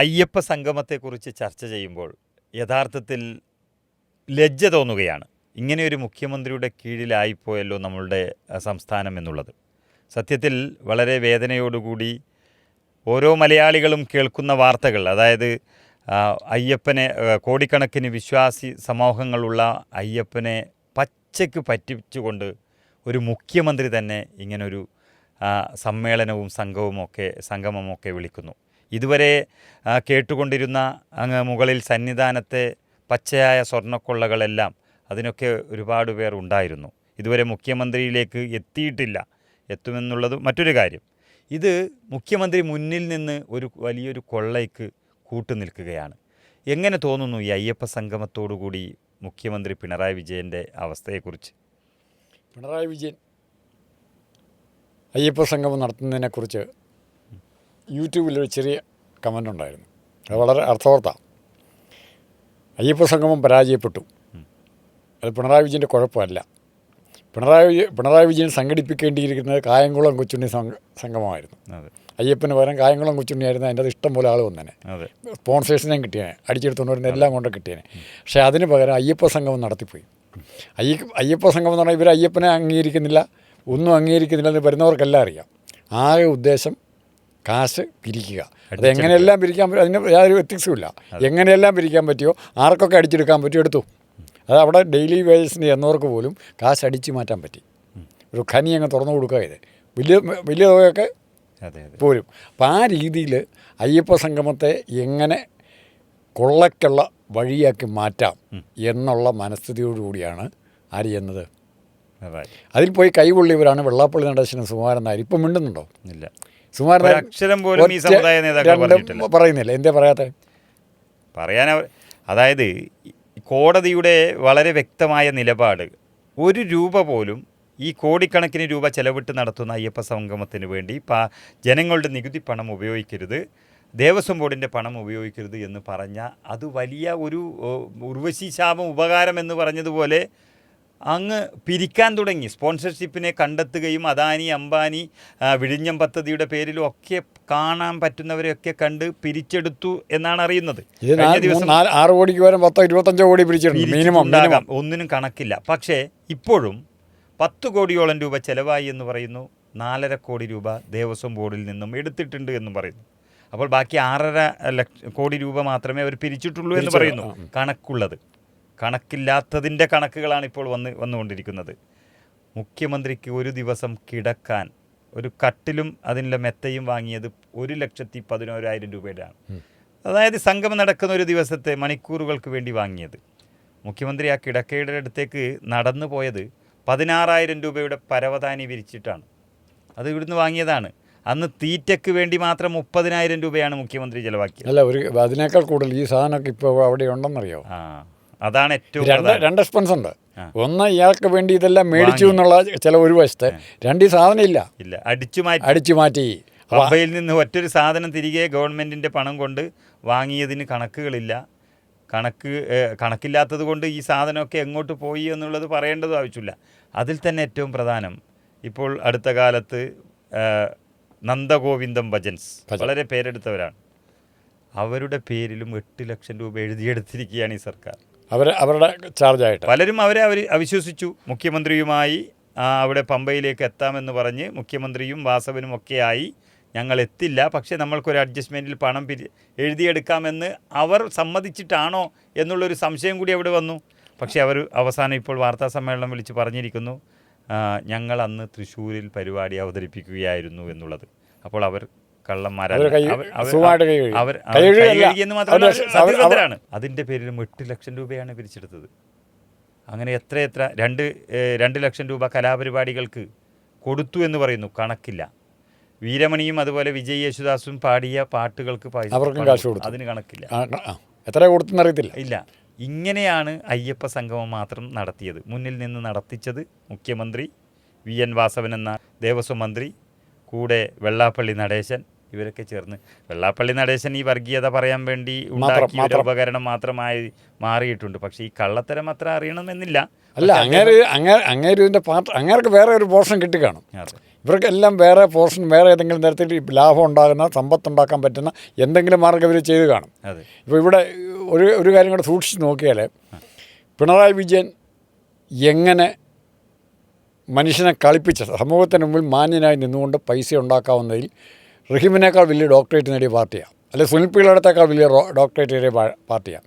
അയ്യപ്പ സംഗമത്തെക്കുറിച്ച് ചർച്ച ചെയ്യുമ്പോൾ യഥാർത്ഥത്തിൽ ലജ്ജ തോന്നുകയാണ്. ഇങ്ങനെ ഒരു മുഖ്യമന്ത്രിയുടെ കീഴിലായിപ്പോയല്ലോ നമ്മളുടെ സംസ്ഥാനം എന്നുള്ളത്. സത്യത്തിൽ വളരെ വേദനയോടുകൂടി ഓരോ മലയാളികളും കേൾക്കുന്ന വാർത്തകൾ അതായത് അയ്യപ്പനെ കോടിക്കണക്കിന് വിശ്വാസി സമൂഹങ്ങളുള്ള അയ്യപ്പനെ പച്ചയ്ക്ക് പറ്റിച്ചുകൊണ്ട് ഒരു മുഖ്യമന്ത്രി തന്നെ ഇങ്ങനൊരു സമ്മേളനവും സംഘവുമൊക്കെ സംഗമമൊക്കെ വിളിക്കുന്നു. ഇതുവരെ കേട്ടുകൊണ്ടിരുന്ന അങ്ങ് മുകളിൽ സന്നിധാനത്തെ പച്ചയായ സ്വർണക്കൊള്ളകളെല്ലാം അതിനൊക്കെ ഒരുപാട് പേർ ഉണ്ടായിരുന്നു. ഇതുവരെ മുഖ്യമന്ത്രിയിലേക്ക് എത്തിയിട്ടില്ല. എത്തുമെന്നുള്ളത് മറ്റൊരു കാര്യം. ഇത് മുഖ്യമന്ത്രി മുന്നിൽ നിന്ന് ഒരു വലിയൊരു കൊള്ളയ്ക്ക് കൂട്ടുനിൽക്കുകയാണ് എങ്ങനെ തോന്നുന്നു ഈ അയ്യപ്പ സംഗമത്തോടുകൂടി മുഖ്യമന്ത്രി പിണറായി വിജയന്റെ അവസ്ഥയെക്കുറിച്ച്? പിണറായി വിജയൻ അയ്യപ്പ സംഗമം നടത്തുന്നതിനെക്കുറിച്ച് യൂട്യൂബിൽ ഒരു ചെറിയ കമന്റ് ഉണ്ടായിരുന്നു അത് വളരെ അർത്ഥവർത്താണ് അയ്യപ്പ സംഗമം പരാജയപ്പെട്ടു അത് പിണറായി വിജയന്റെ കുഴപ്പമല്ല. പിണറായി വിജയ- പിണറായി വിജയൻ സംഘടിപ്പിക്കേണ്ടിയിരിക്കുന്നത് കായംകുളം കൊച്ചുണ്ണി സംഗമമായിരുന്നു. അയ്യപ്പന് പകരം കായംകുളം കൊച്ചുണ്ണി ആയിരുന്നു അതിന്റെ അത് ഇഷ്ടം പോലെ ആൾ വന്നേനെ. സ്പോൺസേഴ്സിനെയും കിട്ടിയേനെ. അടിച്ചെടുത്തുകൊണ്ട് വരുന്ന എല്ലാം കൊണ്ട് കിട്ടിയേനെ. പക്ഷേ അതിന് പകരം അയ്യപ്പ സംഗമം നടത്തിപ്പോയി. അയ്യ അയ്യപ്പ സംഗമം എന്ന് പറഞ്ഞാൽ ഇവർ അയ്യപ്പനെ അംഗീകരിക്കുന്നില്ല ഒന്നും അംഗീകരിക്കുന്നില്ല എന്ന് വരുന്നവർക്കെല്ലാം അറിയാം. ആകെ ഉദ്ദേശം കാശ് പിരിക്കുക. അത് എങ്ങനെയെല്ലാം പിരിക്കാൻ പറ്റും? അതിന് യാതൊരു എത്തിക്സും ഇല്ല. എങ്ങനെയെല്ലാം പിരിക്കാൻ പറ്റുമോ? ആർക്കൊക്കെ അടിച്ചെടുക്കാൻ പറ്റിയോ എടുത്തു. അത് അവിടെ ഡെയിലി വേജസിന് എന്നവർക്ക് പോലും കാശ് അടിച്ചു മാറ്റാൻ പറ്റി. ഒരു ഖനി അങ്ങ് തുറന്നു കൊടുക്കുക ഇത്. വലിയ വലിയ തുകയൊക്കെ പോരും. അപ്പം ആ രീതിയിൽ അയ്യപ്പ സംഗമത്തെ എങ്ങനെ കൊള്ളയ്ക്കുള്ള വഴിയാക്കി മാറ്റാം എന്നുള്ള മനസ്ഥിതിയോടുകൂടിയാണ് ആര് ചെയ്യുന്നത്? അതിൽ പോയി കൈകൊള്ളിയവരാണ് വെള്ളാപ്പള്ളി നടേശനും സുമാരൻ നായർ ഇപ്പം മിണ്ടുന്നുണ്ടോ? ഇല്ല. നായർ പോലും ഈ സമുദായ നേതാക്കൾ പറഞ്ഞിട്ടില്ല. പറയുന്നില്ല. എന്തേ പറയാത്ത? പറയാൻ അതായത് കോടതിയുടെ വളരെ വ്യക്തമായ നിലപാട്. ഒരു രൂപ പോലും ഈ കോടിക്കണക്കിന് രൂപ ചെലവിട്ട് നടത്തുന്ന അയ്യപ്പ സംഗമത്തിന് വേണ്ടി പാ ജനങ്ങളുടെ നികുതി പണം ഉപയോഗിക്കരുത്. ദേവസ്വം ബോർഡിന്റെ പണം ഉപയോഗിക്കരുത് എന്ന് പറഞ്ഞ അത് വലിയ ഒരു ഉർവശി ശാപം ഉപകാരം എന്ന് പറഞ്ഞതുപോലെ അങ്ങ് പിരിക്കാൻ തുടങ്ങി. സ്പോൺസർഷിപ്പിനെ കണ്ടെത്തുകയും അദാനി അംബാനി വിഴിഞ്ഞം പദ്ധതിയുടെ പേരിലും ഒക്കെ കാണാൻ പറ്റുന്നവരെയൊക്കെ കണ്ട് പിരിച്ചെടുത്തു എന്നാണ് അറിയുന്നത്. കഴിഞ്ഞ ദിവസം ആറ് കോടിക്ക് വരും പത്തോ ഇരുപത്തഞ്ചോ കോടി ഒന്നിനും കണക്കില്ല. പക്ഷേ ഇപ്പോഴും പത്ത് കോടിയോളം രൂപ ചെലവായി എന്ന് പറയുന്നു. നാലര കോടി രൂപ ദേവസ്വം ബോർഡിൽ നിന്നും എടുത്തിട്ടുണ്ട് എന്ന് പറയുന്നു. അപ്പോൾ ബാക്കി ആറര ലക്ഷ കോടി രൂപ മാത്രമേ അവർ പിരിച്ചിട്ടുള്ളൂ എന്ന് പറയുന്നു. കണക്കുള്ളത്. കണക്കില്ലാത്തതിന്റെ കണക്കുകളാണ് ഇപ്പോൾ വന്ന് വന്നുകൊണ്ടിരിക്കുന്നത്. മുഖ്യമന്ത്രിക്ക് ഒരു ദിവസം കിടക്കാൻ ഒരു കട്ടിലും അതിനുള്ള മെത്തയും വാങ്ങിയത് ഒരു ലക്ഷത്തി പതിനോരായിരം രൂപയുടെയാണ്. അതായത് സംഗമം നടക്കുന്ന ഒരു ദിവസത്തെ മണിക്കൂറുകൾക്ക് വേണ്ടി വാങ്ങിയത്. മുഖ്യമന്ത്രി ആ കിടക്കയുടെ അടുത്തേക്ക് നടന്നു പോയത് പതിനാറായിരം രൂപയുടെ പരവതാനി വിരിച്ചിട്ടാണ്. അത് ഇവിടുന്ന് വാങ്ങിയതാണ്. അന്ന് തീറ്റയ്ക്ക് വേണ്ടി മാത്രം മുപ്പതിനായിരം രൂപയാണ് മുഖ്യമന്ത്രി ചിലവാക്കിയത്. അല്ല ഒരു അതിനേക്കാൾ കൂടുതൽ ഈ സാധനമൊക്കെ ഇപ്പോൾ അവിടെ ഉണ്ടെന്നറിയോ? ആ. അതാണ് ഏറ്റവും രണ്ട് എക്സ്പെൻസ് ഉണ്ട്. ഒന്ന് ഇയാൾക്ക് വേണ്ടി ഇതെല്ലാം മേടിച്ചു എന്നുള്ള ചില ഒരു വശത്ത് രണ്ട് ഈ സാധനം ഇല്ല. ഇല്ല. അടിച്ചു മാറ്റി. അടിച്ചു മാറ്റി. പമ്പയിൽ നിന്ന് ഒറ്റൊരു സാധനം തിരികെ ഗവൺമെന്റിന്റെ പണം കൊണ്ട് വാങ്ങിയതിന് കണക്കുകളില്ല. കണക്ക് കണക്കില്ലാത്തത് കൊണ്ട് ഈ സാധനമൊക്കെ എങ്ങോട്ട് പോയി എന്നുള്ളത് പറയേണ്ടതും ആവശ്യമില്ല. അതിൽ തന്നെ ഏറ്റവും പ്രധാനം ഇപ്പോൾ അടുത്ത കാലത്ത് നന്ദഗോവിന്ദം ഭജൻസ് വളരെ പേരെടുത്തവരാണ്. അവരുടെ പേരിലും എട്ട് ലക്ഷം രൂപ എഴുതിയെടുത്തിരിക്കുകയാണ് ഈ സർക്കാർ. അവരെ അവരുടെ ചാർജായിട്ട്. പലരും അവരെ അവർ അവിശ്വസിച്ചു. മുഖ്യമന്ത്രിയുമായി അവിടെ പമ്പയിലേക്ക് എത്താമെന്ന് പറഞ്ഞ് മുഖ്യമന്ത്രിയും വാസവനും ഒക്കെയായി ഞങ്ങൾ എത്തില്ല. പക്ഷേ നമ്മൾക്കൊരു അഡ്ജസ്റ്റ്മെന്റിൽ പണം പിരി എഴുതിയെടുക്കാമെന്ന് അവർ സമ്മതിച്ചിട്ടാണോ എന്നുള്ളൊരു സംശയം കൂടി അവിടെ വന്നു. പക്ഷേ അവർ അവസാനം ഇപ്പോൾ വാർത്താ സമ്മേളനം വിളിച്ച് പറഞ്ഞിരിക്കുന്നു ഞങ്ങൾ അന്ന് തൃശ്ശൂരിൽ പരിപാടി അവതരിപ്പിക്കുകയായിരുന്നു എന്നുള്ളത്. അപ്പോൾ അവർ കള്ളന്മാരല്ല. അവർ കൈ- അവർ- അവർ- സുഖമായിട്ട് കൈ കഴുകി. അവർ കൈ അവർ കഴുകിയല്ല. കൈ കഴുകിയെന്ന് മാത്രമല്ല അവർ അവർ അവർ- അവർ- സത്യസന്ധരാണ് അതിന്റെ പേരിലും എട്ട് ലക്ഷം രൂപയാണ് പിരിച്ചെടുത്തത്. അങ്ങനെ എത്ര എത്ര രണ്ട് രണ്ട് ലക്ഷം രൂപ കലാപരിപാടികൾക്ക് കൊടുത്തു എന്ന് പറയുന്നു. കണക്കില്ല. വീരമണിയും അതുപോലെ വിജയ് യേശുദാസും പാടിയ പാട്ടുകൾക്ക്. അതിന് കണക്കില്ല. എത്ര കൊടുത്തെന്നറിയത്തില്ല ഇല്ല. ഇങ്ങനെയാണ് അയ്യപ്പ സംഗമം മാത്രം നടത്തിയത്. മുന്നിൽ നിന്ന് നടത്തിച്ചത് മുഖ്യമന്ത്രി വി എൻ വാസവൻ എന്ന ദേവസ്വം മന്ത്രി കൂടെ വെള്ളാപ്പള്ളി നടേശൻ ഇവരൊക്കെ ചേർന്ന്. വെള്ളാപ്പള്ളി നടേശൻ ഈ വർഗീയത പറയാൻ വേണ്ടി ഉണ്ടാക്കിയ ഒരു. ഉപകരണം മാത്രമായി മാറിയിട്ടുണ്ട്. പക്ഷെ ഈ കള്ളത്തരം അത്ര അറിയണമെന്നില്ല. അല്ല അങ്ങനെ അങ്ങേര് അങ്ങേ അങ്ങേര് ഇതിന്റെ പാർട്ട് അങ്ങേർക്ക് വേറെ ഒരു പോർഷൻ കിട്ടി കാണും ഇവർക്കെല്ലാം വേറെ പോർഷൻ വേറെ ഏതെങ്കിലും തരത്തിൽ ലാഭം ഉണ്ടാകുന്ന സമ്പത്തുണ്ടാക്കാൻ പറ്റുന്ന എന്തെങ്കിലും മാർഗം ഇവർ ചെയ്ത് കാണും. അതെ. ഇപ്പോൾ ഇവിടെ ഒരു ഒരു കാര്യം കൂടെ സൂക്ഷിച്ച് നോക്കിയാൽ പിണറായി വിജയൻ എങ്ങനെ മനുഷ്യനെ കളിപ്പിച്ച സമൂഹത്തിന് മുമ്പിൽ മാന്യനായി നിന്നുകൊണ്ട് പൈസ ഉണ്ടാക്കാവുന്നതിൽ റഹീമിനേക്കാൾ വലിയ ഡോക്ടറേറ്റ് നേടിയ പാർട്ടിയാണ്. അല്ലെ സുനിൽ പിള്ളയുടെത്തേക്കാൾ വലിയ ഡോക്ടറേറ്റ് നേടിയ പാർട്ടിയാണ്.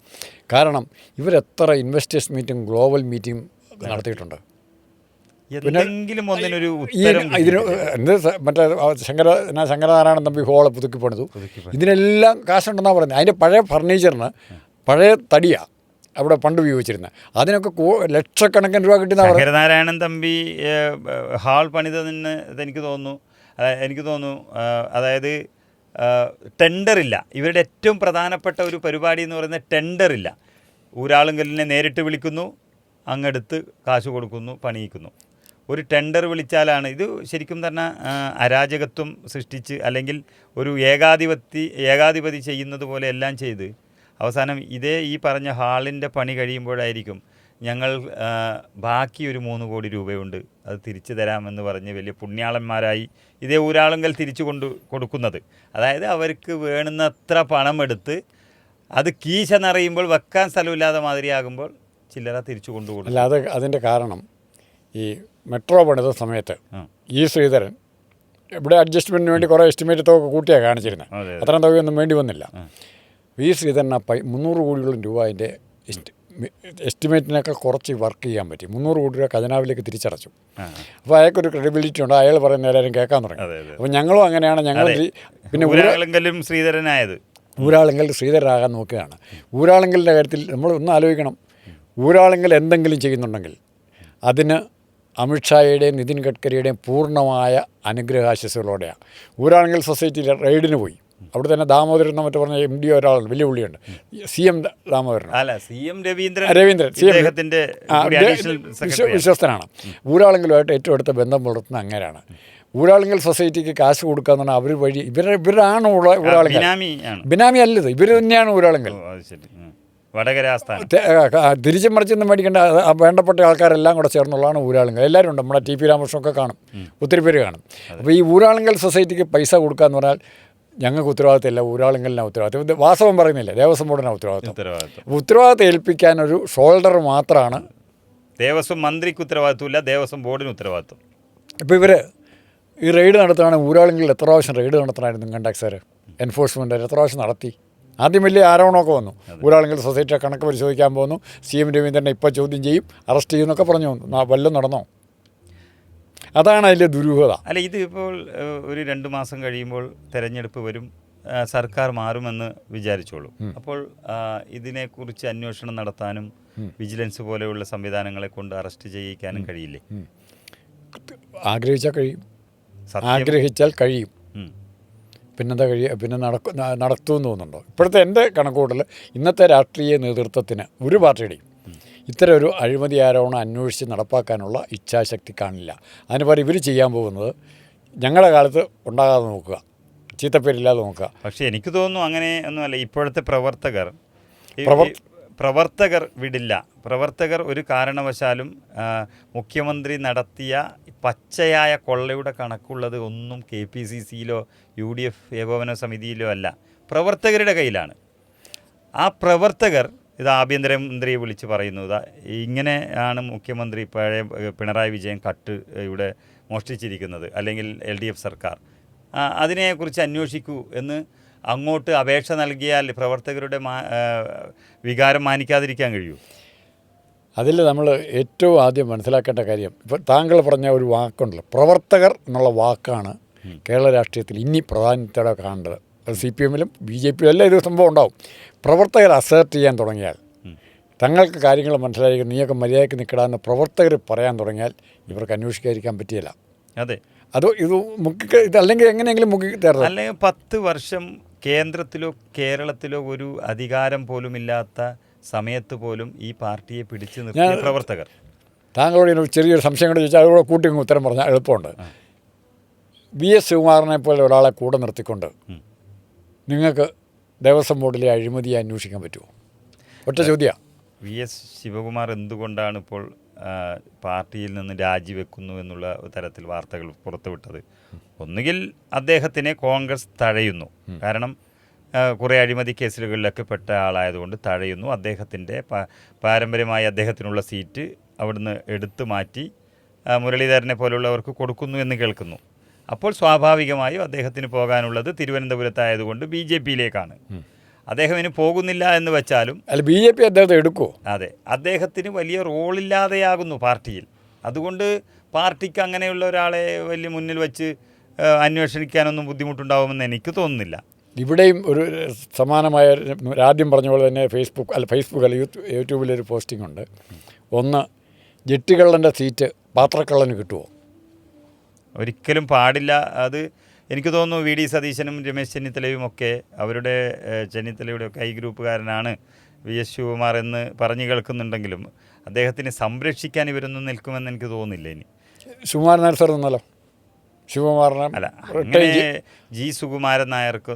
കാരണം ഇവരെത്ര ഇൻവെസ്റ്റേഴ്സ് മീറ്റിംഗ് ഗ്ലോബൽ മീറ്റിംഗ് നടത്തിയിട്ടുണ്ട്. ഇതിന് എന്ത് മറ്റേ ശങ്കര ശങ്കരനാരായണൻ തമ്പി ഹോളെ പുതുക്കി പണിതു. ഇതിനെല്ലാം കാശുണ്ടെന്നാണ് പറയുന്നത്. അതിന്റെ പഴയ ഫർണിച്ചറിന് പഴയ തടിയാണ് അവിടെ പണ്ട് ഉപയോഗിച്ചിരുന്നത് അതിനൊക്കെ ലക്ഷക്കണക്കിന് രൂപ കിട്ടുന്ന ശങ്കരനാരായണൻ തമ്പി ഹാൾ പണിതെന്ന് എനിക്ക് തോന്നുന്നു. അതായത് എനിക്ക് തോന്നുന്നു അതായത് ടെൻഡറില്ല. ഇവരുടെ ഏറ്റവും പ്രധാനപ്പെട്ട ഒരു പരിപാടി എന്ന് പറയുന്നത് ടെൻഡറില്ല. ഊരാളുങ്കലിനെ നേരിട്ട് വിളിക്കുന്നു അങ്ങെടുത്ത് കാശ് കൊടുക്കുന്നു പണിയിക്കുന്നു. ഒരു ടെൻഡർ വിളിച്ചാലാണ് ഇത് ശരിക്കും തന്നെ അരാജകത്വം സൃഷ്ടിച്ച് അല്ലെങ്കിൽ ഒരു ഏകാധിപത്തി ഏകാധിപതി ചെയ്യുന്നത് പോലെ എല്ലാം ചെയ്ത് അവസാനം ഇതേ ഈ പറഞ്ഞ ഹാളിന്റെ പണി കഴിയുമ്പോഴായിരിക്കും ഞങ്ങൾ ബാക്കി ഒരു മൂന്ന് കോടി രൂപയുണ്ട്. അത് തിരിച്ചു തരാമെന്ന് പറഞ്ഞ് വലിയ പുണ്യാളന്മാരായി ഇതേ ഊരാളുങ്കൽ തിരിച്ചു കൊണ്ട് കൊടുക്കുന്നത്. അതായത് അവർക്ക് വേണുന്നത്ര പണം എടുത്ത് അത് കീശ നിറയുമ്പോൾ വെക്കാൻ സ്ഥലമില്ലാതെ മാതിരിയാകുമ്പോൾ ചില്ലറ തിരിച്ചു കൊണ്ടു കൊടുക്കും. അല്ല അത് അതിന്റെ കാരണം ഈ മെട്രോ പണിത സമയത്ത് ഈ ശ്രീധരൻ ഇവിടെ അഡ്ജസ്റ്റ്മെന്റിന് വേണ്ടി കുറേ എസ്റ്റിമേറ്റ് തുക കൂട്ടിയാണ് കാണിച്ചിരുന്നത് അതെ, അതെ. അത്രയും തുകയൊന്നും വേണ്ടി വന്നില്ല. വി ശ്രീധരൻ ആ പൈ മുന്നൂറ് കോടിയോളം രൂപ അതിന്റെ എസ്റ്റിമേറ്റിനൊക്കെ കുറച്ച് വർക്ക് ചെയ്യാൻ പറ്റി. മുന്നൂറ് കോടി രൂപ ഖജനാവിലേക്ക് തിരിച്ചടച്ചു. അപ്പോൾ അയാൾക്കൊരു ക്രെഡിബിലിറ്റി ഉണ്ട്. അയാൾ പറയുന്ന എല്ലാവരും കേൾക്കാൻ തുടങ്ങി. അപ്പോൾ ഞങ്ങളും അങ്ങനെയാണ്. ഞങ്ങൾ. പിന്നെ ഊരാളുങ്കലും ശ്രീധരനായത്. ഊരാളെങ്കിൽ ശ്രീധരനാകാൻ നോക്കുകയാണ്. ഊരാളെങ്കിലിന്റെ കാര്യത്തിൽ നമ്മൾ ഒന്ന് ആലോചിക്കണം. ഊരാളെങ്കിൽ എന്തെങ്കിലും ചെയ്യുന്നുണ്ടെങ്കിൽ അതിന് അമിത്ഷായുടെയും നിതിൻ ഗഡ്കരിയുടെയും പൂർണമായ അനുഗ്രഹാശിസുകളോടെയാണ് ഊരാളെങ്കിൽ സൊസൈറ്റിയിൽ റെയ്ഡിന് പോയി. അവിടെ തന്നെ ദാമോദരൻ എന്ന് മറ്റു പറഞ്ഞ എം ഡി ഒരാളുണ്ട് വലിയ പുള്ളിയുണ്ട്. സി എം ദാമോദരൻ അല്ല C M Raveendran Raveendran C M. വിശ്വസ്തനാണ്. ഊരാളെങ്കിലുമായിട്ട് ഏറ്റവും അടുത്ത ബന്ധം പുലർത്തുന്ന അങ്ങനെയാണ് ഊരാളെങ്കിൽ സൊസൈറ്റിക്ക് കാശ് കൊടുക്കുക എന്ന് പറഞ്ഞാൽ അവർ വഴി ഇവരെ ഇവരാണ് ഊരാളുങ്കൽ. ബിനാമി അല്ലത് ഇവർ തന്നെയാണ് ഊരാളെങ്കിൽ. വടകര തിരിച്ചും മറിച്ചൊന്നും മേടിക്കേണ്ട വേണ്ടപ്പെട്ട ആൾക്കാരെല്ലാം കൂടെ ചേർന്നുള്ളതാണ് ഊരാളുങ്കൽ. എല്ലാവരും ഉണ്ട് നമ്മുടെ ടി പി രാമകൃഷ്ണനൊക്കെ കാണും. ഒത്തിരി പേര് കാണും. അപ്പോൾ ഈ ഊരാളുങ്കൽ സൊസൈറ്റിക്ക് പൈസ കൊടുക്കുക എന്ന് പറഞ്ഞാൽ ഞങ്ങൾക്ക് ഉത്തരവാദിത്തമില്ല ഊരാളുങ്കലിനാണ് ഉത്തരവാദിത്തം. വാസവം പറയുന്നില്ല? ദേവസ്വം ബോർഡിനാണ് ഉത്തരവാദിത്തം. ഉത്തരവാദിത്തം. ഏൽപ്പിക്കാൻ ഒരു ഷോൾഡർ മാത്രമാണ് ദേവസ്വം മന്ത്രിക്ക് ഉത്തരവാദിത്വമില്ല ദേവസ്വം ബോർഡിന് ഉത്തരവാദിത്വം ഇപ്പോൾ ഇവർ ഈ റെയ്ഡ് നടത്തുകയാണെങ്കിൽ ഊരാളുങ്കലിൽ എത്ര പ്രാവശ്യം റെയ്ഡ് നടത്തണമായിരുന്നു ഇൻകം ടാക്സുകാർ എൻഫോഴ്സ്മെന്റ് എത്ര പ്രാവശ്യം നടത്തി? ആദ്യം വലിയ ആരോപണമൊക്കെ വന്നു. ഊരാളുങ്കൽ സൊസൈറ്റിയുടെ കണക്ക് പരിശോധിക്കാൻ പോകുന്നു. സി എം രവീന്ദ്രനെ ഇപ്പോൾ ചോദ്യം ചെയ്യും അറസ്റ്റ് ചെയ്യുമെന്നൊക്കെ പറഞ്ഞു വന്നു വല്ലതും നടന്നോ? അതാണ് അതിന്റെ ദുരൂഹത. അല്ല ഇത് ഇപ്പോൾ ഒരു രണ്ട് മാസം കഴിയുമ്പോൾ തെരഞ്ഞെടുപ്പ് വരും സർക്കാർ മാറുമെന്ന് വിചാരിച്ചോളൂ. അപ്പോൾ ഇതിനെക്കുറിച്ച് അന്വേഷണം നടത്താനും വിജിലൻസ് പോലെയുള്ള സംവിധാനങ്ങളെ കൊണ്ട് അറസ്റ്റ് ചെയ്യിക്കാനും കഴിയില്ലേ? ആഗ്രഹിച്ചാൽ കഴിയും. ആഗ്രഹിച്ചാൽ കഴിയും. പിന്നെന്താ കഴിയ പിന്നെ നടക്കും നടത്തുമെന്ന് തോന്നുന്നുണ്ടോ? ഇപ്പോഴത്തെ എന്റെ കണക്കുകൂട്ടൽ ഇന്നത്തെ രാഷ്ട്രീയ നേതൃത്വത്തിന് ഒരു പാർട്ടിയുടെയും ഇത്തരം ഒരു അഴിമതി ആരോപണം അന്വേഷിച്ച് നടപ്പാക്കാനുള്ള ഇച്ഛാശക്തി കാണില്ല. അതിന് പകരം ഇവർ ചെയ്യാൻ പോകുന്നത് ഞങ്ങളുടെ കാലത്ത് ഉണ്ടാകാതെ നോക്കുക. ചീത്തപ്പേരില്ലാതെ നോക്കുക. പക്ഷേ എനിക്ക് തോന്നുന്നു അങ്ങനെ ഒന്നുമല്ല. ഇപ്പോഴത്തെ പ്രവർത്തകർ പ്രവർത്തകർ വിടില്ല. പ്രവർത്തകർ ഒരു കാരണവശാലും മുഖ്യമന്ത്രി നടത്തിയ പച്ചയായ കൊള്ളയുടെ കണക്കുള്ളത് ഒന്നും കെ പി സി സിയിലോ യു ഡി എഫ് ഏകോപന സമിതിയിലോ അല്ല. പ്രവർത്തകരുടെ കയ്യിലാണ്. ആ പ്രവർത്തകർ ഇത് ആഭ്യന്തരമന്ത്രിയെ വിളിച്ച് പറയുന്നു. ഇങ്ങനെയാണ് മുഖ്യമന്ത്രി പഴയ പിണറായി വിജയൻ കട്ട് ഇവിടെ മോഷ്ടിച്ചിരിക്കുന്നത് അല്ലെങ്കിൽ എൽ ഡി എഫ് സർക്കാർ. അതിനെക്കുറിച്ച് അന്വേഷിക്കൂ എന്ന് അങ്ങോട്ട് അപേക്ഷ നൽകിയാൽ പ്രവർത്തകരുടെ മാ- വികാരം മാനിക്കാതിരിക്കാൻ കഴിയൂ. അതിൽ നമ്മൾ ഏറ്റവും ആദ്യം മനസ്സിലാക്കേണ്ട കാര്യം ഇപ്പോൾ താങ്കൾ പറഞ്ഞ ഒരു വാക്കുണ്ടല്ലോ പ്രവർത്തകർ എന്നുള്ള വാക്കാണ് കേരള രാഷ്ട്രീയത്തിൽ ഇനി പ്രാധാന്യത്തോടെ കാണേണ്ടത്. സി പി എമ്മിലും ബി ജെ പിയും എല്ലാം ഇത് സംഭവം ഉണ്ടാവും പ്രവർത്തകർ അസേർട്ട് ചെയ്യാൻ തുടങ്ങിയാൽ തങ്ങൾക്ക് കാര്യങ്ങൾ മനസ്സിലായി നീയൊക്കെ മര്യാദയ്ക്ക് നിൽക്കടാന്ന് പ്രവർത്തകർ പറയാൻ തുടങ്ങിയാൽ ഇവർക്ക് അന്വേഷിക്കാതിരിക്കാൻ പറ്റിയില്ല. അതെ. അത് ഇത് മുക്കി ഇത് അല്ലെങ്കിൽ എങ്ങനെയെങ്കിലും മുക്കി തരണം അല്ലെങ്കിൽ പത്ത് വർഷം കേന്ദ്രത്തിലോ കേരളത്തിലോ ഒരു അധികാരം പോലും ഇല്ലാത്ത സമയത്ത് പോലും ഈ പാർട്ടിയെ പിടിച്ചു നിർത്തിയ പ്രവർത്തകർ. താങ്കളോട് ഇതിനൊരു ചെറിയൊരു സംശയം കൂടെ ചോദിച്ചാൽ അതുകൂടെ കൂട്ടി ഉത്തരം പറഞ്ഞാൽ എളുപ്പമുണ്ട്. വി എസ് ശിവകുമാറിനെ പോലെ ഒരാളെ കൂടെ നിർത്തിക്കൊണ്ട്. നിങ്ങൾക്ക് ദേവസ്വം ബോർഡിലെ അഴിമതിയെ അന്വേഷിക്കാൻ പറ്റുമോ? ഒറ്റ ചോദ്യമാണ് വി എസ് ശിവകുമാർ എന്തുകൊണ്ടാണ് ഇപ്പോൾ പാർട്ടിയിൽ നിന്ന് രാജിവെക്കുന്നു എന്നുള്ള തരത്തിൽ വാർത്തകൾ പുറത്തുവിട്ടത്? ഒന്നുകിൽ അദ്ദേഹത്തിനെ കോൺഗ്രസ് തഴയുന്നു. കാരണം കുറേ അഴിമതി കേസുകളിലൊക്കെ പെട്ട ആളായതുകൊണ്ട് തഴയുന്നു. അദ്ദേഹത്തിന്റെ പാരമ്പര്യമായി അദ്ദേഹത്തിനുള്ള സീറ്റ് അവിടുന്ന് എടുത്തു മാറ്റി മുരളീധരനെ പോലുള്ളവർക്ക് കൊടുക്കുന്നു എന്ന് കേൾക്കുന്നു. അപ്പോൾ സ്വാഭാവികമായും അദ്ദേഹത്തിന് പോകാനുള്ളത് തിരുവനന്തപുരത്തായതുകൊണ്ട് ബി ജെ പിയിലേക്കാണ്. അദ്ദേഹം ഇനി പോകുന്നില്ല എന്ന് വെച്ചാലും അല്ല ബി ജെ പി അദ്ദേഹത്തെ എടുക്കുമോ അതെ അദ്ദേഹത്തിന് വലിയ റോളില്ലാതെയാകുന്നു പാർട്ടിയിൽ. അതുകൊണ്ട് പാർട്ടിക്ക് അങ്ങനെയുള്ള ഒരാളെ വലിയ മുന്നിൽ വെച്ച് അന്വേഷിക്കാനൊന്നും ബുദ്ധിമുട്ടുണ്ടാവുമെന്ന് എനിക്ക് തോന്നുന്നില്ല. ഇവിടെയും ഒരു സമാനമായ ആദ്യം പറഞ്ഞ പോലെ തന്നെ ഫേസ്ബുക്ക് അല്ല ഫേസ്ബുക്ക് അല്ല യൂട്യൂബിലൊരു പോസ്റ്റിംഗ് ഉണ്ട്. ഒന്ന് ജെട്ടികള്ളന്റെ സീറ്റ് പാത്രക്കള്ളന് കിട്ടുമോ ഒരിക്കലും പാടില്ല. അത് എനിക്ക് തോന്നുന്നു വി ഡി സതീശനും രമേശ് ചെന്നിത്തലയും ഒക്കെ അവരുടെ ചെന്നിത്തലയുടെ ഒക്കെ ഐ ഗ്രൂപ്പുകാരനാണ് വി എസ് ശിവകുമാർ എന്ന് പറഞ്ഞു കേൾക്കുന്നുണ്ടെങ്കിലും അദ്ദേഹത്തിനെ സംരക്ഷിക്കാൻ ഇവരൊന്നും നിൽക്കുമെന്ന് എനിക്ക് തോന്നുന്നില്ല ഇനി. സുകുമാരൻ നായർ സാർ നിന്നല്ലോ ശിവകുമാറിനെ അല്ല അങ്ങനെ ജി സുകുമാരൻ നായർക്ക്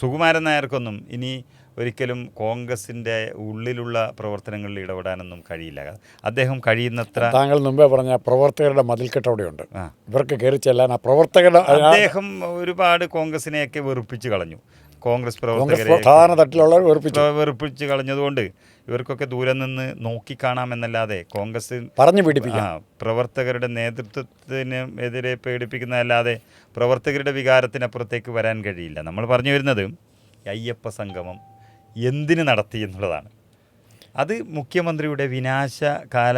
സുകുമാരൻ നായർക്കൊന്നും ഇനി ഒരിക്കലും കോൺഗ്രസിന്റെ ഉള്ളിലുള്ള പ്രവർത്തനങ്ങളിൽ ഇടപെടാനൊന്നും കഴിയില്ല. അദ്ദേഹം കഴിയുന്നത്ര താങ്കൾ മുമ്പേ പറഞ്ഞ പ്രവർത്തകരുടെ മതിൽക്കെട്ട് അവിടെയുണ്ട്. ഇവർക്ക് കയറി ചെല്ലാൻ ആ പ്രവർത്തകരുടെ അദ്ദേഹം ഒരുപാട് കോൺഗ്രസിനെയൊക്കെ വെറുപ്പിച്ച് കളഞ്ഞു. കോൺഗ്രസ് പ്രവർത്തകരെ സാധാരണ തട്ടിലുള്ളവർ വെറുപ്പിച്ചു. പ്ര- വെറുപ്പിച്ച് കളഞ്ഞതുകൊണ്ട് ഇവർക്കൊക്കെ ദൂരെ നിന്ന് നോക്കിക്കാണാമെന്നല്ലാതെ കോൺഗ്രസ് പറഞ്ഞു പീഡിപ്പിക്കാം. പ്രവർത്തകരുടെ നേതൃത്വത്തിന് എതിരെ പേടിപ്പിക്കുന്നതല്ലാതെ പ്രവർത്തകരുടെ വികാരത്തിനപ്പുറത്തേക്ക് വരാൻ കഴിയില്ല. നമ്മൾ പറഞ്ഞു വരുന്നത് അയ്യപ്പ സംഗമം എന്തിന് നടത്തി എന്നുള്ളതാണ്. അത് മുഖ്യമന്ത്രിയുടെ വിനാശ കാല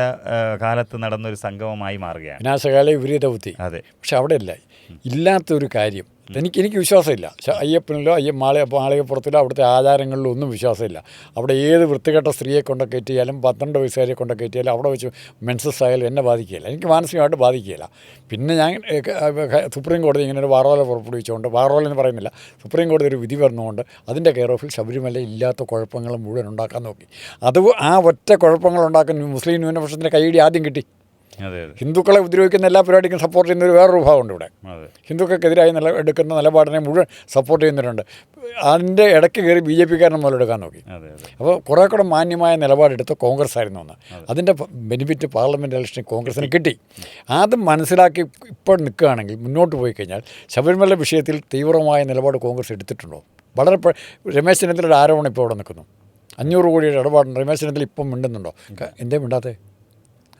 കാലത്ത് നടന്നൊരു സംഗമമായി മാറുകയാണ്. വിനാശകാല വിപരീത ബുദ്ധി. അതെ. പക്ഷെ അവിടെ ഇല്ല ഇല്ലാത്തൊരു കാര്യം. എനിക്ക് എനിക്ക് വിശ്വാസമില്ല. അയ്യപ്പനിലോ അയ്യ മാളി മാളികപ്പുറത്തിലോ അവിടുത്തെ ആചാരങ്ങളിലോ ഒന്നും വിശ്വാസമില്ല. അവിടെ ഏത് വൃത്തികെട്ട സ്ത്രീയെ കൊണ്ട് കയറ്റിയാലും പന്ത്രണ്ട് വയസ്സുകാരെ കൊണ്ട് കയറ്റിയാലും അവിടെ വെച്ച് മെൻസസ് ആയാലും എന്നെ ബാധിക്കുകയില്ല. എനിക്ക് മാനസികമായിട്ട് ബാധിക്കുകയില്ല. പിന്നെ ഞാൻ സുപ്രീം കോടതി ഇങ്ങനെ ഒരു വാറോല പുറപ്പെടുവിച്ചുകൊണ്ട് വാറോല എന്ന് പറയുന്നില്ല സുപ്രീം കോടതി ഒരു വിധി പറഞ്ഞുകൊണ്ട് അതിന്റെ കെയർ ഓഫിൽ ശബരിമല ഇല്ലാത്ത കുഴപ്പങ്ങൾ മുഴുവൻ ഉണ്ടാക്കാൻ നോക്കി. അത് ആ ഒറ്റ കുഴപ്പങ്ങൾ ഉണ്ടാക്കുന്ന മുസ്ലിം ന്യൂനപക്ഷത്തിന്റെ കൈയടി ആദ്യം കിട്ടി. ഹിന്ദുക്കളെ ഉപദ്രവിക്കുന്ന എല്ലാ പരിപാടിക്കും സപ്പോർട്ട് ചെയ്യുന്ന ഒരു വേറൊരു വിഭാഗമുണ്ട് ഇവിടെ. ഹിന്ദുക്കൾക്കെതിരായി നില എടുക്കുന്ന നിലപാടിനെ മുഴുവൻ സപ്പോർട്ട് ചെയ്യുന്നവരുണ്ട്. അതിന്റെ ഇടയ്ക്ക് കയറി ബി ജെ പിക്കാരനെ മുതലെടുക്കാൻ നോക്കി. അപ്പോൾ കുറേ കൂടെ മാന്യമായ നിലപാടെടുത്ത് കോൺഗ്രസ് ആയിരുന്നു ഒന്ന് അതിന്റെ ബെനിഫിറ്റ് പാർലമെന്റ് ഇലക്ഷനിൽ കോൺഗ്രസിന് കിട്ടി. അത് മനസ്സിലാക്കി ഇപ്പോൾ നിൽക്കുകയാണെങ്കിൽ മുന്നോട്ട് പോയി കഴിഞ്ഞാൽ ശബരിമല വിഷയത്തിൽ തീവ്രമായ നിലപാട് കോൺഗ്രസ് എടുത്തിട്ടുണ്ടോ? വളരെ രമേശ് ചെന്നിത്തലയുടെ ആരോപണം ഇപ്പോൾ അവിടെ നിൽക്കുന്നു. അഞ്ഞൂറ് കോടിയുടെ ഇടപാടുണ്ട്. രമേശ് ചെന്നിത്തല ഇപ്പം മിണ്ടുന്നുണ്ടോ? എന്തേ മിണ്ടാത്തേ?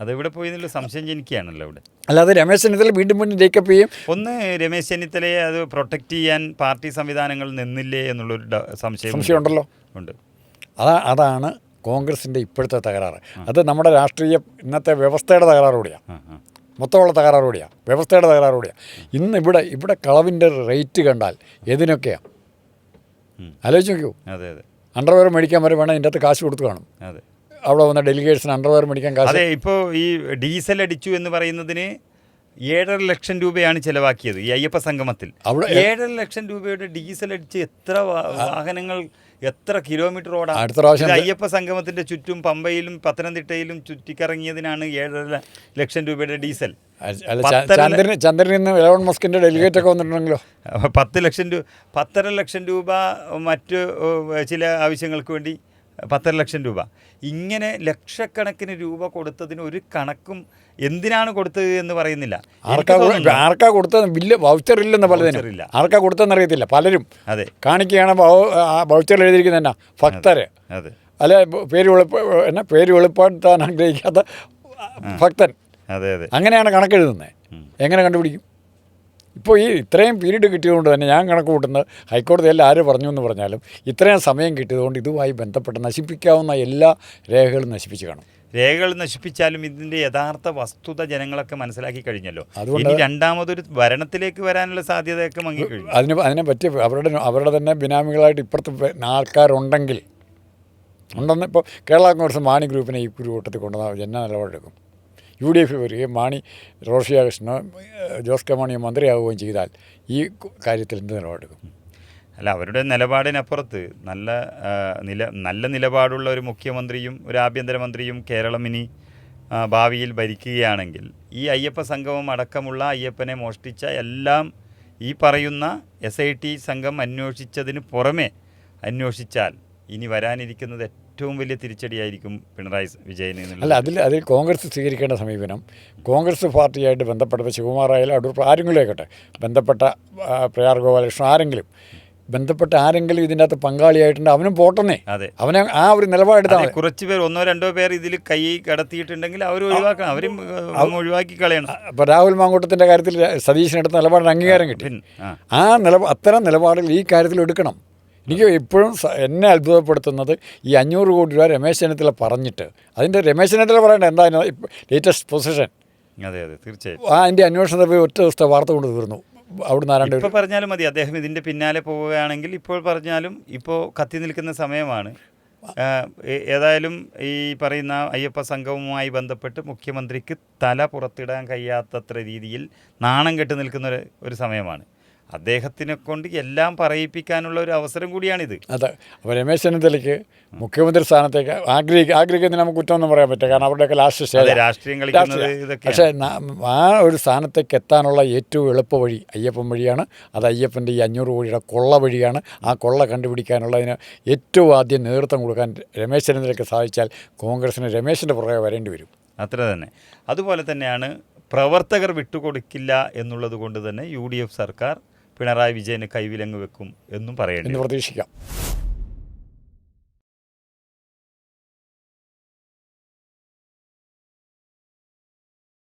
അതെവിടെ പോയി എന്നുള്ള സംശയം ജനിക്കുകയാണല്ലോ ഇവിടെ അല്ലാതെ രമേശ് ചെന്നിത്തല വീണ്ടും വീണ്ടും ടേക്കപ്പ് ചെയ്യും. ഒന്ന് രമേശ് ചെന്നിത്തലയെ അത് പ്രൊട്ടക്റ്റ് ചെയ്യാൻ പാർട്ടി സംവിധാനങ്ങൾ നിന്നില്ലേ എന്നുള്ളൊരു സംശയം സംശയം ഉണ്ടല്ലോ ഉണ്ട്. അതാ അതാണ് കോൺഗ്രസിന്റെ ഇപ്പോഴത്തെ തകരാറ്. അത് നമ്മുടെ രാഷ്ട്രീയ ഇന്നത്തെ വ്യവസ്ഥയുടെ തകരാറ് കൂടിയാണ് ആ, ആ. മൊത്തമുള്ള തകരാറ് കൂടിയാണ് വ്യവസ്ഥയുടെ തകരാറ് കൂടിയാണ് ഇന്ന് ഇവിടെ ഇവിടെ കളവിന്റെ റേറ്റ് കണ്ടാൽ ഏതിനൊക്കെയാണ് ഉം. ആലോചിച്ച് നോക്കൂ. അതെ അതെ. അണ്ടർവെയർ മേടിക്കാൻ വരെ വേണം ഇതിന്റെ അകത്ത് കാശ് കൊടുത്ത് കാണും. അതെ. അവിടെ വന്ന ഡെലിഗേറ്റ്സിന് അണ്ടർവെയർ മേടിക്കാൻ കാശ്. അതെ ഇപ്പോൾ ഈ ഡീസൽ അടിച്ചു എന്ന് പറയുന്നതിന് ഏഴര ലക്ഷം രൂപയാണ് ചിലവാക്കിയത് ഈ അയ്യപ്പ സംഗമത്തിൽ. അവിടെ- ഏഴര ലക്ഷം രൂപയുടെ ഡീസൽ അടിച്ച് എത്ര വാഹനങ്ങൾ എത്ര കിലോമീറ്റർ ഓടാം? അടുത്ത പ്രാവശ്യം അയ്യപ്പ സംഗമത്തിന്റെ ചുറ്റും പമ്പയിലും പത്തനംതിട്ടയിലും ചുറ്റിക്കറങ്ങിയതിനാണ് ഏഴര ലക്ഷം രൂപയുടെ ഡീസൽ. ചന്ദ്രൻ ചന്ദ്രനിൽ നിന്ന് എലവൺ മസ്കിന്റെ ഡെലിഗേറ്റ് ഒക്കെ വന്നിട്ടുണ്ടെങ്കിലോ? പത്ത് ലക്ഷം രൂപ പത്തര ലക്ഷം രൂപ മറ്റ് ചില ആവശ്യങ്ങൾക്ക് വേണ്ടി പത്തര ലക്ഷം രൂപ. ഇങ്ങനെ ലക്ഷക്കണക്കിന് രൂപ കൊടുത്തതിന് ഒരു കണക്കും എന്തിനാണ് കൊടുത്തത് എന്ന് പറയുന്നില്ല. ആർക്കാ ആർക്കാ കൊടുത്തത് ബില്ല് വൗച്ചർ ഇല്ലെന്ന് പലതിനും. ആർക്കാ കൊടുത്തതെന്ന് അറിയത്തില്ല. പലരും അതെ. കാണിക്കുകയാണ് വൗച്ചർ എഴുതിയിരിക്കുന്ന എന്നാ? ഭക്തര്. അതെ. അല്ലെ പേര് വെളിപ്പ എന്നാ? പേര് വെളിപ്പെടുത്താൻ ആഗ്രഹിക്കാത്ത ഭക്തൻ. അതെ അതെ. അങ്ങനെയാണ് കണക്കെഴുതുന്നത്. എങ്ങനെ കണ്ടുപിടിക്കും? ഇപ്പോൾ ഈ ഇത്രയും പീരീഡ് കിട്ടിയതുകൊണ്ട് തന്നെ ഞാൻ കണക്ക് കൂട്ടുന്നത് ഹൈക്കോടതിയിൽ ആര് പറഞ്ഞു എന്ന് പറഞ്ഞാലും ഇത്രയും സമയം കിട്ടിയതുകൊണ്ട് ഇതുമായി ബന്ധപ്പെട്ട് നശിപ്പിക്കാവുന്ന എല്ലാ രേഖകളും നശിപ്പിച്ച് കാണും. രേഖകൾ നശിപ്പിച്ചാലും ഇതിന്റെ യഥാർത്ഥ വസ്തുത ജനങ്ങളൊക്കെ മനസ്സിലാക്കി കഴിഞ്ഞല്ലോ. അതുകൊണ്ട് ഇനി രണ്ടാമതൊരു ഭരണത്തിലേക്ക് വരാനുള്ള സാധ്യതയൊക്കെ മങ്ങിക്കഴിഞ്ഞു അതിന് അതിനെ പറ്റി അവരുടെ അവരുടെ തന്നെ ബിനാമികളായിട്ട് ഇപ്പുറത്ത് ആൾക്കാരുണ്ടെങ്കിൽ ഉണ്ടെന്ന് ഇപ്പോൾ കേരള കോൺഗ്രസ് മാണി ഗ്രൂപ്പിനെ ഈ കൂട്ടത്തിൽ കൊണ്ടുവന്നാൽ ജന നിലപാടെടുക്കും യു ഡി എഫിൽ വരികയും മാണി കൃഷ്ണ ജോസ് കെ മാണി മന്ത്രിയാവുകയും ചെയ്താൽ ഈ കാര്യത്തിൽ എന്ത് നിലപാടെടുക്കും? അല്ല അവരുടെ നിലപാടിനപ്പുറത്ത് നല്ല നില നല്ല നിലപാടുള്ള ഒരു മുഖ്യമന്ത്രിയും ഒരു ആഭ്യന്തരമന്ത്രിയും കേരളം ഇനി ഭാവിയിൽ ഭരിക്കുകയാണെങ്കിൽ ഈ അയ്യപ്പ സംഘവും അടക്കമുള്ള അയ്യപ്പനെ മോഷ്ടിച്ച എല്ലാം ഈ പറയുന്ന എസ് ഐ ടി സംഘം അന്വേഷിച്ചതിന് പുറമെ അന്വേഷിച്ചാൽ ഇനി വരാനിരിക്കുന്നത് ഏറ്റവും വലിയ തിരിച്ചടിയായിരിക്കും പിണറായി വിജയന് അല്ല അതിൽ അതിൽ കോൺഗ്രസ് സ്വീകരിക്കേണ്ട സമീപനം. കോൺഗ്രസ് പാർട്ടിയായിട്ട് ബന്ധപ്പെട്ട ശിവകുമാറായാലും അടൂർ ആരെങ്കിലും ആയിക്കോട്ടെ ബന്ധപ്പെട്ട പ്രയാർ ഗോപാലകൃഷ്ണൻ ആരെങ്കിലും ബന്ധപ്പെട്ട ആരെങ്കിലും ഇതിന്റെ അകത്ത് പങ്കാളിയായിട്ടുണ്ട് അവനും പോട്ടെന്നേ. അതെ. അവനെ ആ ഒരു നിലപാടെടുത്താൽ കുറച്ച് പേർ ഒന്നോ രണ്ടോ പേർ ഇതിൽ കൈ കടത്തിയിട്ടുണ്ടെങ്കിൽ അവർ ഒഴിവാക്കണം. അവരും ഒഴിവാക്കി കളയണം. അപ്പോൾ രാഹുൽ മാങ്കൂട്ടത്തിന്റെ കാര്യത്തിൽ സതീശനെടുത്ത നിലപാടിന് അംഗീകാരം കിട്ടി. ആ. ആ നില അത്തരം നിലപാടുകൾ ഈ കാര്യത്തിൽ എടുക്കണം. എനിക്ക് ഇപ്പോഴും എന്നെ അത്ഭുതപ്പെടുത്തുന്നത് ഈ അഞ്ഞൂറ് കോടി രൂപ രമേശ് ചെന്നിത്തല പറഞ്ഞിട്ട്. അതിന്റെ രമേശ് ചെന്നിത്തല പറയേണ്ട എന്താ ലേറ്റസ്റ്റ് പൊസിഷൻ അതെ അതെ തീർച്ചയായും. ആ അതിന്റെ അന്വേഷണത്തെ പോയി ഒറ്റ ദിവസത്തെ വാർത്ത കൊണ്ട് തീർന്നു. ആരാണ്ട് ഇപ്പോൾ പറഞ്ഞാലും മതി അദ്ദേഹം ഇതിന്റെ പിന്നാലെ പോവുകയാണെങ്കിൽ ഇപ്പോൾ പറഞ്ഞാലും ഇപ്പോൾ കത്തി നിൽക്കുന്ന സമയമാണ്. ഏതായാലും ഈ പറയുന്ന അയ്യപ്പ സംഘവുമായി ബന്ധപ്പെട്ട് മുഖ്യമന്ത്രിക്ക് തല പുറത്തിടാൻ കഴിയാത്തത്ര രീതിയിൽ നാണം കെട്ടി നിൽക്കുന്ന ഒരു സമയമാണ്. അദ്ദേഹത്തിനെ കൊണ്ട് എല്ലാം പറയിപ്പിക്കാനുള്ള ഒരു അവസരം കൂടിയാണിത്. അതെ. അപ്പോൾ രമേശ് ചെന്നിത്തലയ്ക്ക് മുഖ്യമന്ത്രി സ്ഥാനത്തേക്ക് ആഗ്രഹി ആഗ്രഹിക്കുന്നതിന് നമുക്ക് കുറ്റമൊന്നും പറയാൻ പറ്റില്ല. കാരണം അവരുടെയൊക്കെ ലാസ്റ്റ് സ്റ്റേജ് രാഷ്ട്രീയം കളിക്കുന്നത് പക്ഷേ ആ ഒരു സ്ഥാനത്തേക്ക് എത്താനുള്ള ഏറ്റവും എളുപ്പ വഴി അയ്യപ്പൻ വഴിയാണ്. അത് അയ്യപ്പന്റെ ഈ അഞ്ഞൂറ് കോടിയുടെ കൊള്ള വഴിയാണ്. ആ കൊള്ള കണ്ടുപിടിക്കാനുള്ളതിന് ഏറ്റവും ആദ്യം നേതൃത്വം കൊടുക്കാൻ രമേശ് ചെന്നിത്തലയ്ക്ക് സാധിച്ചാൽ കോൺഗ്രസിന് രമേശിന്റെ പുറകെ വരേണ്ടി വരും. അത്ര തന്നെ. അതുപോലെ തന്നെയാണ് പ്രവർത്തകർ വിട്ടുകൊടുക്കില്ല എന്നുള്ളത് കൊണ്ട് തന്നെ യു ഡി എഫ് സർക്കാർ പിണറായി വിജയന് കൈവിലങ്ങ് വെക്കും എന്നും പറയേണ്ടി എന്ന് പ്രതീക്ഷിക്കാം.